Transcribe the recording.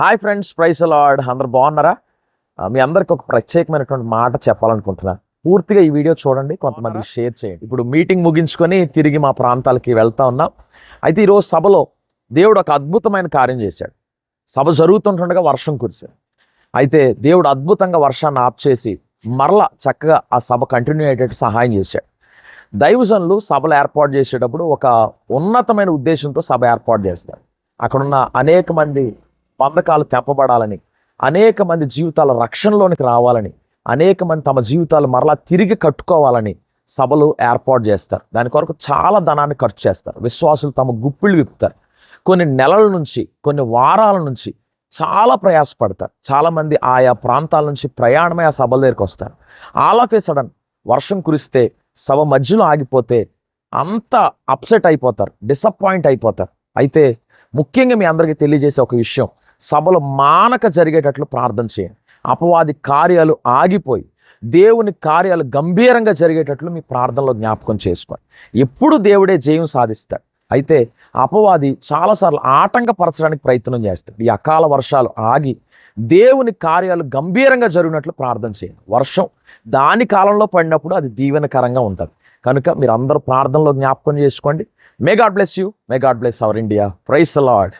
Hi friends price lord. అందరు బాగున్నారా? మీ అందరికి ఒక ప్రత్యేకమైనటువంటి మాట చెప్పాలనుకుంటున్నా. పూర్తిగా ఈ వీడియో చూడండి కొంతమంది షేర్ చేయండి. ఇప్పుడు మీటింగ్ ముగించుకొని తిరిగి మా ప్రాంతాలకి వెళ్తా ఉన్నాం. అయితే ఈరోజు సభలో దేవుడు ఒక అద్భుతమైన కార్యం చేశాడు. సభ జరుగుతుంటుండగా వర్షం కురిశాడు అయితే దేవుడు అద్భుతంగా వర్షాన్ని ఆప్ చేసి మరలా చక్కగా ఆ సభ కంటిన్యూ అయ్యేటట్టు సహాయం చేశాడు. దైవజనులు సభలు ఏర్పాటు చేసేటప్పుడు ఒక ఉన్నతమైన ఉద్దేశంతో సభ ఏర్పాటు చేస్తారు. అక్కడున్న అనేక మంది బంధకాలు తెంపబడాలని అనేక మంది జీవితాల రక్షణలోనికి రావాలని అనేక మంది తమ జీవితాలు మరలా తిరిగి కట్టుకోవాలని సభలు ఏర్పాటు చేస్తారు. దాని కొరకు చాలా ధనాన్ని ఖర్చు చేస్తారు. విశ్వాసులు తమ గుప్పిళ్ళు విప్పుతారు. కొన్ని నెలల నుంచి కొన్ని వారాల నుంచి చాలా ప్రయాసపడతారు. చాలామంది ఆయా ప్రాంతాల నుంచి ప్రయాణమై ఆ సభల దగ్గరికి వస్తారు. ఆల్ ఆఫ్ ఏ సడన్ వర్షం కురిస్తే సభ మధ్యలో ఆగిపోతే అంత అప్సెట్ అయిపోతారు. డిసప్పాయింట్ అయిపోతారు. అయితే ముఖ్యంగా మీ అందరికీ తెలియజేసే ఒక విషయం సభలు మానక జరిగేటట్లు ప్రార్థన చేయండి. అపవాది కార్యాలు ఆగిపోయి దేవుని కార్యాలు గంభీరంగా జరిగేటట్లు మీ ప్రార్థనలో జ్ఞాపకం చేసుకోండి. ఎప్పుడు దేవుడే జయం సాధిస్తాడు. అయితే అపవాది చాలాసార్లు ఆటంకపరచడానికి ప్రయత్నం చేస్తాడు. ఈ అకాల వర్షాలు ఆగి దేవుని కార్యాలు గంభీరంగా జరిగినట్లు ప్రార్థన చేయండి. వర్షం దాని కాలంలో పడినప్పుడు అది దీవెనకరంగా ఉంటుంది. కనుక మీరు అందరూ ప్రార్థనలో జ్ఞాపకం చేసుకోండి. May God bless you may God bless our India praise Lord